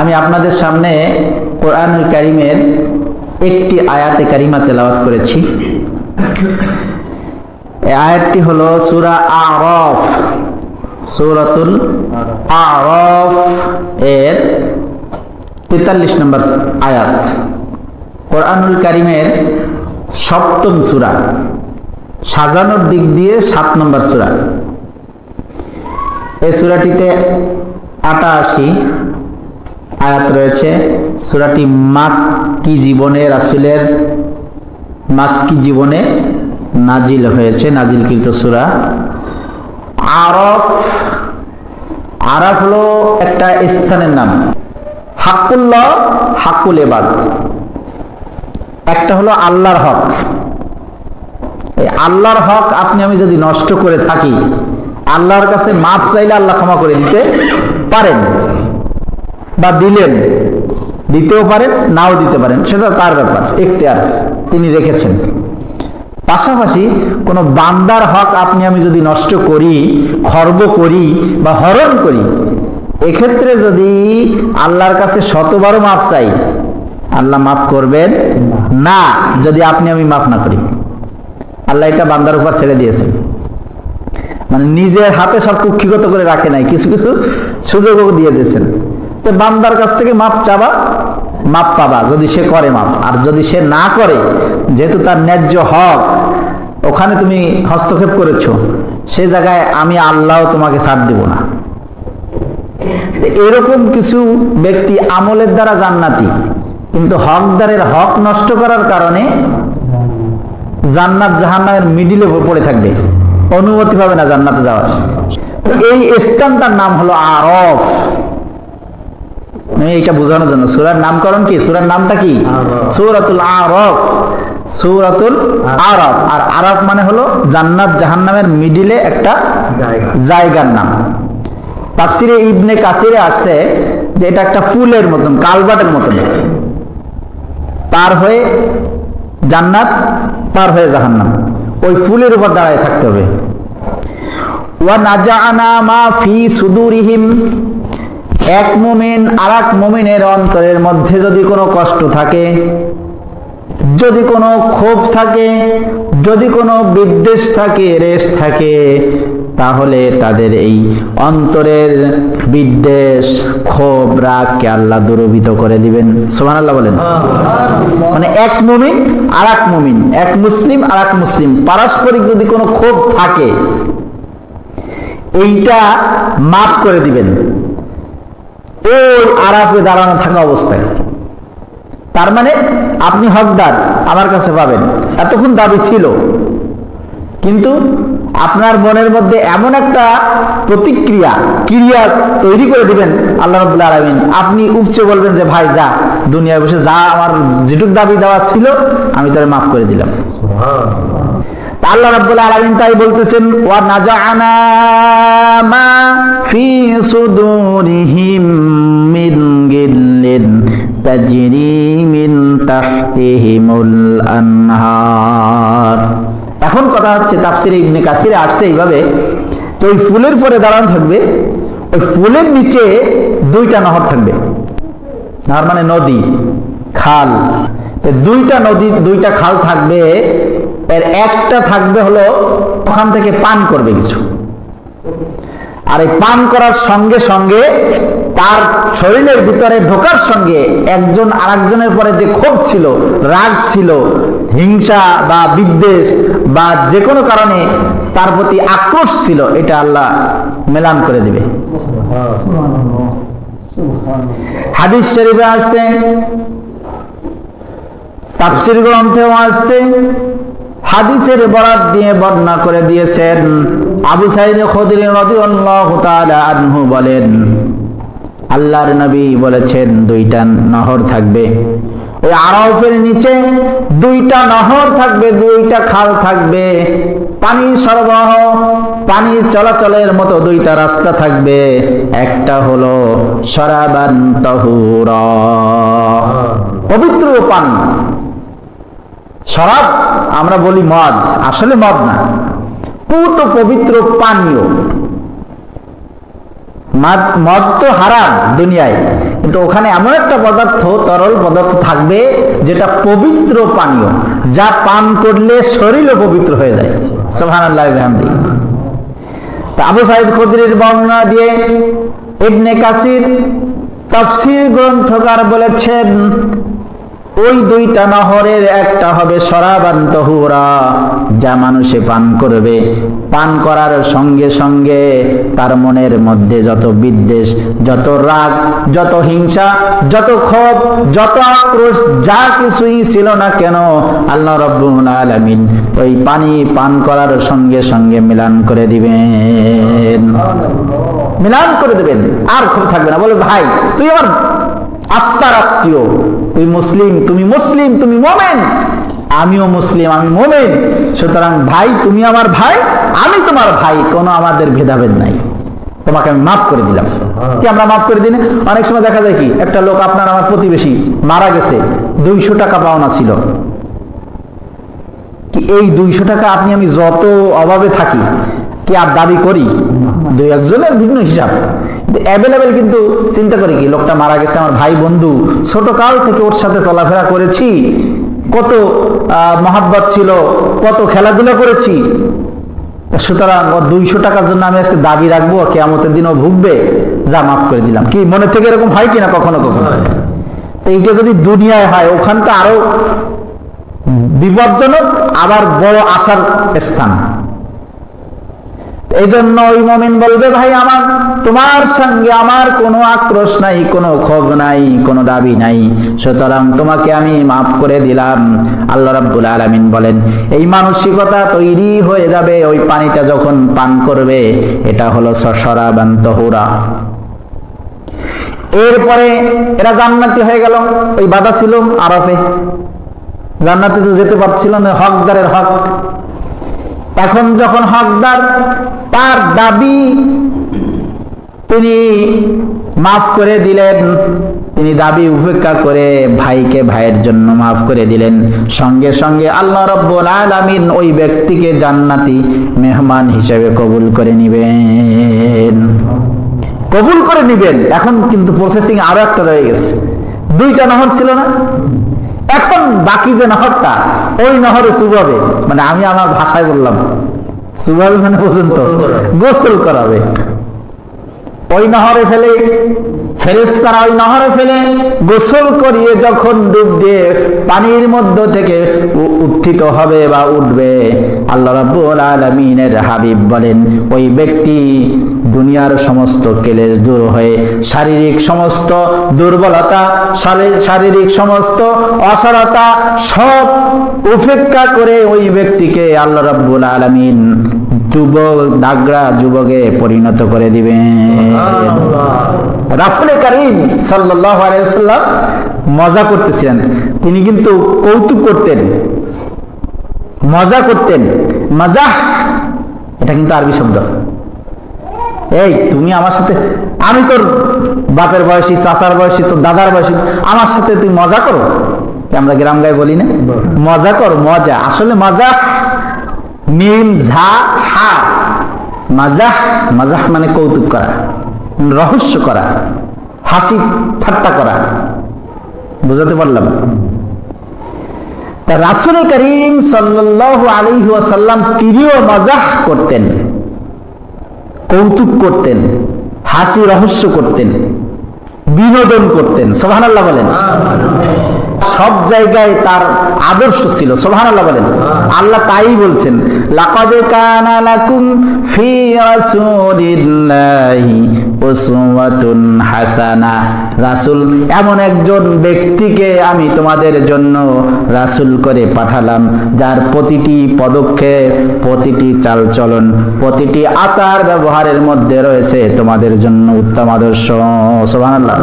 আমি আপনাদের সামনে কোরআনুল কারিমের একটি আয়াতে কারিমা তেলাওয়াত করেছি। আয়াতটি হলো সূরা আরফ। সূরাতুল আরফ এর তেতাল্লিশ নম্বর আয়াত। কোরআনুল কারিমের সপ্তম সূরা। সাজানোর দিক দিয়ে সাত নম্বর সুরা। এই সুরাটিতে আটাশি আয়াত রয়েছে। সূরাটি মাক্কি জীবনে রাসূলের মাক্কি জীবনে নাজিল হয়েছে, নাজিলকৃত সূরা। আরফ আরফ হলো একটা স্থানের নাম। হাক্কুল্লাহ, হাক্কুল এবাদ একটা হলো আল্লাহর হক। এই আল্লাহর হক আপনি, আমি যদি নষ্ট করে থাকি, আল্লাহর কাছে মাপ চাইলে আল্লাহ ক্ষমা করে দিতে পারেন। বা দিলেন, দিতেও পারেন, নাও দিতে পারেন, সেটা তার ব্যাপার, এখতিয়ার তিনি রেখেছেন। পাশাপাশি কোনো বান্দার হক আপনি আমি যদি নষ্ট করি, খর্ব করি বা হরণ করি, এক্ষেত্রে যদি আল্লাহর কাছে শতবারও মাপ চাই, আল্লাহ মাফ করবেন? না, যদি আপনি আমি মাফ না করি। আল্লাহ এটা বান্দার উপর ছেড়ে দিয়েছেন। মানে নিজের হাতে সব কুক্ষিগত করে রাখে নাই, কিছু কিছু সুযোগও দিয়ে দিয়েছেন। তো বান্দার কাছ থেকে মাপ চাবা, মাপ পাবা। যদি সে করে, মাপ। আর যদি সে না করে, যেহেতু তার ন্যায্য হক, ওখানে তুমি হস্তক্ষেপ করেছ, সে জায়গায় আমি আল্লাহ তোমাকে ছাড় দিব না। এরকম কিছু ব্যক্তি আমলের দ্বারা জান্নাতি, কিন্তু হকদারের হক নষ্ট করার কারণে জান্নাত জাহান্নামের মিডিলে পড়ে থাকবে। অনুমতি পাবে না জান্নাতে যাওয়ার। এই স্থানটার নাম হলো আরফ। আমি এইটা বোঝানোর জন্য। সুরার নামকরণ কি? সুরার নামটা কি? সুরাতুল আরফ। সুরাতুল আরফ। আর আরফ মানে হলো জান্নাত জাহান্নামের মিডিলে একটা জায়গার নাম। তাফসিরে ইবনে কাসিরে আসছে যে এটা একটা ফুলের মতন কালবাটের মতন। পার হয়ে জান্নাত পার হয়ে জাহান্নাম। ওই ফুলের উপর দাঁড়ায় থাকতে হবে। ওয়া নাজাআনা মা ফি সুদুরিহিম। এক মুমিন আর এক মুমিনের অন্তরের মধ্যে যদি কোনো কষ্ট থাকে, যদি কোনো ক্ষোভ থাকে, যদি কোনো বিদ্বেষ থাকে, রেশ থাকে, তাহলে তাদের এই অন্তরের বিদ্বেষ, ক্ষোভ, রাগকে আল্লাহ দূরভীত করে দিবেন। সোমান আল্লাহ বলেন। মানে এক মুমিন আর এক মুমিন, এক মুসলিম আর এক মুসলিম, পারস্পরিক যদি কোনো ক্ষোভ থাকে, এইটা মাফ করে দিবেন। ওই আরাফে দাঁড়ানো থাকা অবস্থায়। তার মানে আপনি হকদার, আমার কাছে পাবেন। এতক্ষণ দাবি ছিল। কিন্তু আপনার মনের মধ্যে এমন একটা প্রতিক্রিয়া, ক্রিয়া তৈরি করে দিবেন আল্লাহ রবুল্লা আলমিন। আপনি উপচে বলবেন যে, ভাই, যা, দুনিয়ায় বসে যা আমার যেটুক দাবি দেওয়া ছিল, আমি তার মাফ করে দিলাম। আল্লাহ রাব্বুল আলামিন তাই বলতেছেন, ওয়া নাজাআনা মা ফি সুদুরিহিম মিন গিল্লিন তাজরি মিন তাহতিহিমুল আনহার। এখন কথা হচ্ছে, তাফসিরে ইবনে কাসিরে আসছে এইভাবে তো ওই ফুলের পরে দাঁড়ান থাকবে, ওই ফুলের নিচে দুইটা নহর থাকবে। নহর মানে নদী, খাল। দুইটা নদী, দুইটা খাল থাকবে এর একটা থাকবে হলো ওখান থেকে পান করবে কিছু। আর এই পান করার সঙ্গে সঙ্গে তার শরীরের ভিতরে ঢোকার সঙ্গে একজন আরেকজনের পরে যে ক্ষোভ ছিল, রাগ ছিল, হিংসা বা বিদ্বেষ বা যে কোনো কারণে তার প্রতি আক্রোশ ছিল, এটা আল্লাহ মেলান করে দিবে। হাদিস শরীফে আসছে, তাফসির গ্রন্থেও আসছে হাদিসের বরাত দিয়ে বর্ণনা করে দিয়েছেন। আবু সাইদ খদির রাদিয়াল্লাহু তাআলা আনহু বলেন, আল্লাহর নবী বলেছেন, দুইটা নহর থাকবে। ওই আরফের নিচে দুইটা নহর থাকবে, দুইটা খাল থাকবে, পানি সরবরাহ, পানি চলাচলের মতো দুইটা রাস্তা থাকবে। একটা হলো সরাবান তহুর, পবিত্র পানি। শরাব, আমরা বলি মদ। আসলে মদ না। পুত পবিত্র পানীয়। মদ তো হারাম দুনিয়ায়। কিন্তু ওখানে এমন একটা পদার্থ, তরল পদার্থ থাকবে, যেটা পবিত্র পানীয়। যা পান করলে শরীরও পবিত্র হয়ে যায়। সোহান আল্লাহ আবু সাইদ খুদরির বর্ণনা দিয়ে ইবনে কাসির তাফসীর গ্রন্থকার বলেছেন ওই দুইটা নহরের একটা হবে সরাবান তহুরা, যা মানুষে পান করবে। পান করার সঙ্গে সঙ্গে তার মনের মধ্যে যত বিদ্বেষ, যত রাগ, যত হিংসা, যত ক্ষোভ, যত আক্রোশ, যা কিছুই ছিল না কেন, আল্লাহ রব্বুল আলামিন ওই পানি পান করার সঙ্গে সঙ্গে মিলান করে দিবেন। মিলান করে দেবেন। আর ক্ষোভ থাকবে না। বলে, ভাই, তুই আমার আত্মার আত্মীয়। তুই মুসলিম, তুমি মুসলিম, তুমি মোমেন। আমিও মুসলিম, আমি মোমেন। সুতরাং ভাই, তুমি আমার ভাই, আমি তোমার ভাই। কোনো আমাদের ভেদাভেদ নাই। তোমাকে আমি মাফ করে দিলাম। কি আমরা মাফ করে না? অনেক সময় দেখা যায় কি, একটা লোক আপনার আমার প্রতিবেশী, মারা গেছে। দুইশো টাকা পাওনা ছিল। কি এই দুইশো টাকা আপনি, আমি যত অভাবে থাকি, কি আর দাবি করি? দুই একজনের ভিন্ন হিসাব। অ্যাভেলেবেল কিন্তু চিন্তা করি কি লোকটা মারা গেছে আমার ভাই বন্ধু ছোট কাল থেকে ওর সাথে চলাফেরা করেছি কত মহাব্বত ছিল কত খেলাধুলা করেছি। সুতরাং দুইশো টাকার জন্য আমি আজকে দাবি রাখব কেয়ামতের দিনও ভুগবে যা মাফ করে দিলাম। কি মনে থেকে এরকম হয় কিনা কখনো কখনো? তো এইটা যদি দুনিয়ায় হয় ওখান তো আরও বিপজ্জনক আবার বড় আশার স্থান। এই জন্য ওই মমিন বলবে, ভাই, আমার, তোমার সঙ্গে আমার কোনো আক্রোশ নাই, কোনো ক্ষোভ নাই, কোনো দাবি নাই। সুতরাং তোমাকে আমি মাফ করে দিলাম। আল্লাহ রাব্বুল আলামিন বলেন, এই মানসিকতা তৈরি হয়ে যাবে, ওই পানিটা যখন পান করবে, এটা হলো এরপরে এরা জান্নাতি হয়ে গেল, ওই বাধা ছিল আরফে। জান্নাতে তো যেতে পারছিল না, হকদারের হক। এখন যখন হকদার তার দাবি তিনি মাফ করে দিলেন। তিনি দাবি উপেক্ষা করে ভাইকে ভাইয়ের জন্য মাফ করে দিলেন। সঙ্গে সঙ্গে আল্লাহ রব্বুল আলামিন ওই ব্যক্তিকে জান্নাতি মেহমান হিসেবে কবুল করে নিবেন। কবুল করে নিবেন। এখন কিন্তু প্রসেসিং আরও একটা রয়ে গেছে। দুইটা নহর ছিল না? এখন বাকি যে নহরটা, ওই নহরে চুবাবে। মানে আমি আমার ভাষায় বললাম চুবাবে মানে বুঝুন তো গোসল করাবে। ওই নহরে ফেলে ফেরেস্তারা ওই নহরে ফেলে গোসল করিয়ে যখন ডুব দিয়ে পানির মধ্য থেকে উত্থিত হবে বা উঠবে, আল্লাহ রাব্বুল আলামিনের হাবিব বলেন, ওই ব্যক্তি দুনিয়ার সমস্ত কেলেশ দূর হয়ে শারীরিক সমস্ত দুর্বলতা, শারী- শারীরিক সমস্ত অসারতা সব উপেক্ষা করে ওই ব্যক্তিকে আল্লাহ রাব্বুল আলামিন যুবক দাগড়া যুবকে পরিণত করে দিবেন রাসুল করিম আলাইহি মজা করতেছিলেন তিনি কিন্তু কৌতুক করতেন। মজা করতেন। মজা এটা কিন্তু আরবি শব্দ। এই তুমি আমার সাথে আমি তোর বাপের বয়সী চাচার বয়সী তোর দাদার বয়সী আমার সাথে তুই মজা করো। আমরা গ্রাম গায়ে বলি না? মজা কর মজা। আসলে মজা মিম, ঝা, হা। মাজাহ মাজাহ মানে কৌতুক করা। রহস্য করা। হাসি, ঠাট্টা করা। বুঝাতে পারলাম? তা রাসুল করিম ওয়াসাল্লাম তিনিও মাজাহ করতেন, কৌতুক করতেন, হাসি, রহস্য করতেন, বিনোদন করতেন। সোহানাল্লাহ বলেন। সব জায়গায় তার আদর্শ ছিল সোহানাল্লাহ বলেন। আল্লাহ তাই বলছেন, লাকাদ কানা ফি রাসূলিল্লাহি উসওয়াতুন হাসানা। রাসূল, এমন একজন ব্যক্তিকে আমি তোমাদের জন্য রাসূল করে পাঠালাম, যার প্রতিটি পদক্ষেপ, প্রতিটি চালচলন, প্রতিটি আচার ব্যবহারের মধ্যে রয়েছে তোমাদের জন্য উত্তম আদর্শ। সুবহানাল্লাহ।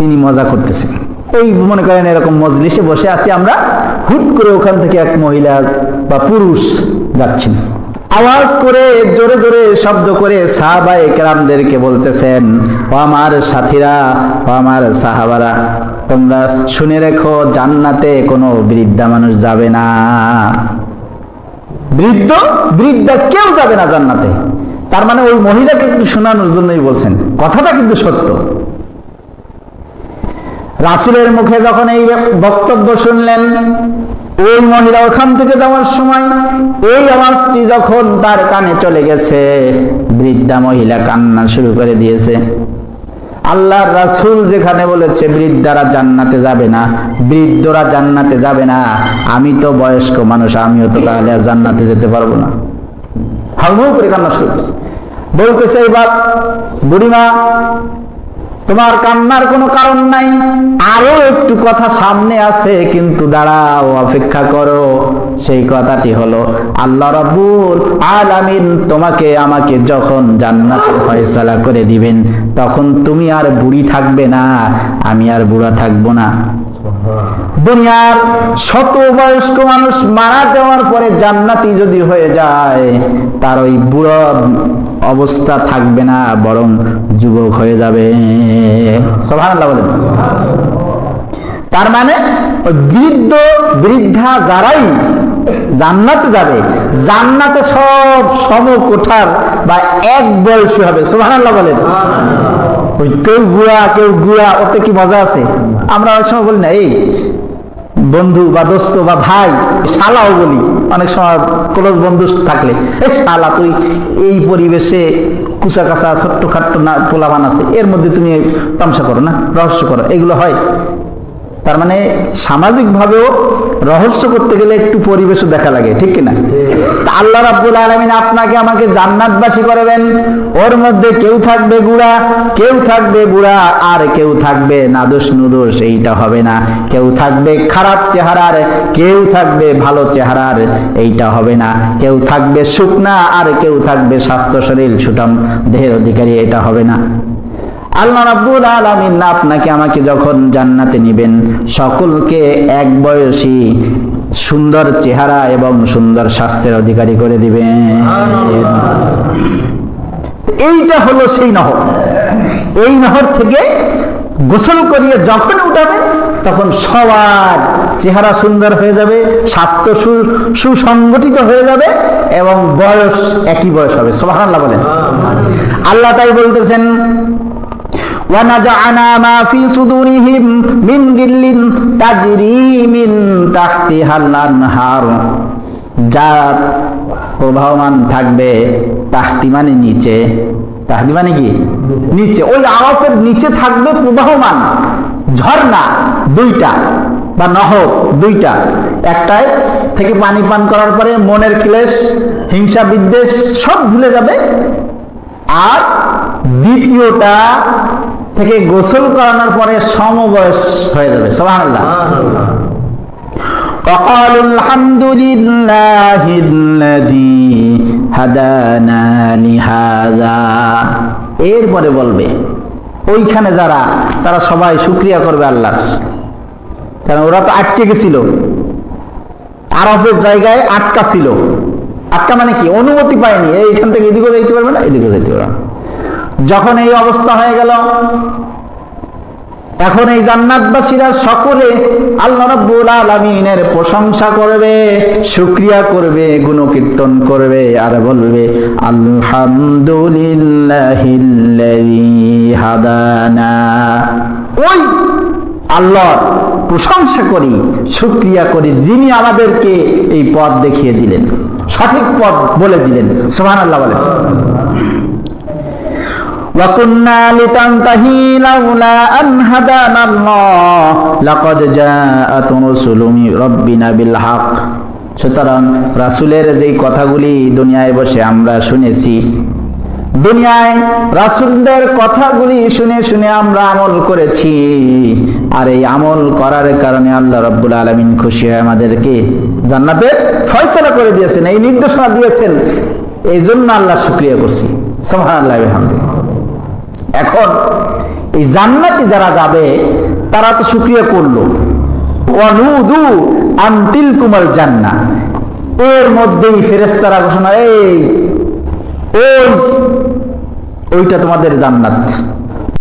তিনি মজা করতেছেন এই মনে করেন এরকম মজলিসে বসে আছি আমরা, হুট করে ওখান থেকে এক মহিলা বা পুরুষ যাচ্ছেন। আওয়াজ করে জোরে জোরে শব্দ করে সাহাবা একরামদেরকে বলতেছেন, ও আমার সাথীরা, ও আমার সাহাবারা, তোমরা শুনে রেখো, জান্নাতে কোনো বৃদ্ধা মানুষ যাবে না। বৃদ্ধ? বৃদ্ধা কেউ যাবে না জান্নাতে। তার মানে ওই মহিলাকে একটু শোনানোর জন্যই বলছেন। কথাটা কিন্তু সত্য। রাসুলের মুখে যখন এই বক্তব্য শুনলেন, ওই মহিলা ওখান থেকে যাওয়ার সময় এই আওয়াজটি যখন তার কানে চলে গেছে, বৃদ্ধা মহিলা কান্না শুরু করে দিয়েছে। আল্লাহর রাসূল যেখানে বলেছে, বৃদ্ধারা জান্নাতে যাবে না, বৃদ্ধরা জান্নাতে যাবে না, আমি তো বয়স্ক মানুষ, আমিও তো তাহলে জান্নাতে যেতে পারব না। হাউ করে কান্না শুরু করছে। বলতেছে এবার বুড়িমা তোমার কান্নার কোনো কারণ নাই। আরও একটু কথা সামনে আছে, কিন্তু দাঁড়াও, অপেক্ষা করো। সেই কথাটি হলো, আল্লাহ রাব্বুল আলামিন তোমাকে আমাকে যখন জান্নাতের ফয়সালা করে দিবেন, তখন তুমি আর বুড়ি থাকবে না, আমি আর বুড়া থাকব না। দুনিয়ার শত বয়স্ক মানুষ মারা যাওয়ার পরে জান্নাতি যদি হয়ে যায়, তার ওই বুড়ো অবস্থা থাকবে না, বরং যুবক হয়ে যাবে। বলেন। তার মানে বৃদ্ধ, বৃদ্ধা যারাই জান্নাতে যাবে, জান্নাতে সব সম কোঠার বা এক বয়সী হবে। সুবহানাল্লাহ বলেন। ওই কেউ গুড়া কেউ গুড়া ওতে কি মজা আছে? আমরা অনেক সময় বলি না, এই বন্ধু বা দোস্ত বা ভাই, শালাও বলি। অনেক সময় ক্লোজ বন্ধু থাকলে এই শালা, তুই এই পরিবেশে কুচা কাঁচা ছোট্ট খাট্ট না পোলাবান আছে, এর মধ্যে তুমি তামসা করো না, রহস্য করো। এগুলো হয়। তার মানে সামাজিক ভাবেও রহস্য করতে গেলে একটু পরিবেশও দেখা লাগে ঠিক কিনা? আল্লাহ রাব্বুল আলামিন আপনাকে আমাকে জান্নাতবাসী করবেন ওর মধ্যে কেউ থাকবে গুড়া কেউ থাকবে বুড়া আর কেউ থাকবে নাদোষ নুদোষ এইটা হবে না। কেউ থাকবে খারাপ চেহারার কেউ থাকবে ভালো চেহারার এইটা হবে না। কেউ থাকবে শুকনা আর কেউ থাকবে স্বাস্থ্য শরীর সুঠাম দেহের অধিকারী এটা হবে না। আল্লাহ রাব্বুল আলামিন আপনাকে আমাকে যখন জান্নাতে নিবেন, সকলকে এক বয়সী সুন্দর চেহারা এবং সুন্দর স্বাস্থ্যের অধিকারী করে দিবেন। এইটা হলো সেই নহর। এই নহর থেকে গোসল করিয়ে যখন উঠাবেন, তখন সবার চেহারা সুন্দর হয়ে যাবে, স্বাস্থ্য সুসংগঠিত হয়ে যাবে এবং বয়স একই বয়স হবে। সুবহানাল্লাহ বলেন। আল্লাহ তাই বলতেছেন ونزعنا ما في صدورهم من غل تجري من تحتها الأنهار যা প্রবাহমান থাকবে তাহতি মানে নিচে তাহতি মানে কি নিচে ওই আরফের নিচে থাকবে প্রবাহমান ঝর্ণা দুইটা বা নহর দুইটা একটাই থেকে পানি পান করার পরে মনের ক্লেশ হিংসা বিদ্বেষ সব ভুলে যাবে আর দ্বিতীয়টা থেকে গোসল করানোর পরে সমবয়স হয়ে যাবে সুবহানাল্লাহ وقالوا الحمد لله الذي هدانا لهذا এরপরে বলবে ওইখানে যারা তারা সবাই শুক্রিয়া করবে আল্লাহর কারণ ওরা তো আটকে গেছিল আরফের জায়গায় আটকা ছিল আটকা মানে কি অনুমতি পায়নি এইখান থেকে এদিকেও যাইতে পারবে না এদিকেও যাইতে পারবে না যখন এই অবস্থা হয়ে গেল, এখন এই জান্নাতবাসীরা সকলে আল্লাহ রাব্বুল আলামিনের প্রশংসা করবে, শুকরিয়া করবে, গুণকীর্তন করবে আর বলবে, আলহামদুলিল্লাহিল্লাযী ওই আল্লাহর প্রশংসা করি, শুকরিয়া করি, যিনি আমাদেরকে এই পথ দেখিয়ে দিলেন, সঠিক পথ বলে দিলেন। সুবহানাল্লাহ বলেন। وكنا لتنتهي لولا أن هدانا الله لقد جاءت رسل من ربنا بالحق সুতরাং রাসুলের যেই কথাগুলি দুনিয়ায় বসে আমরা শুনেছি দুনিয়ায় রাসুলদের কথাগুলি শুনে শুনে আমরা আমল করেছি আর এই আমল করার কারণে আল্লাহ রব্বুল আলমিন খুশি হয়ে আমাদেরকে জান্নাতের ফয়সলা করে দিয়েছেন এই নির্দেশনা দিয়েছেন এই জন্য আল্লাহ শুক্রিয়া করছি সোহান এখন এই জান্নাতে যারা যাবে, তারা তো সুক্রিয়া করল। অনুদু আন্তিল কুমার জান্না এর মধ্যেই ফেরেস্তারা ঘোষণা, এই, ওই, ওইটা তোমাদের জান্নাত।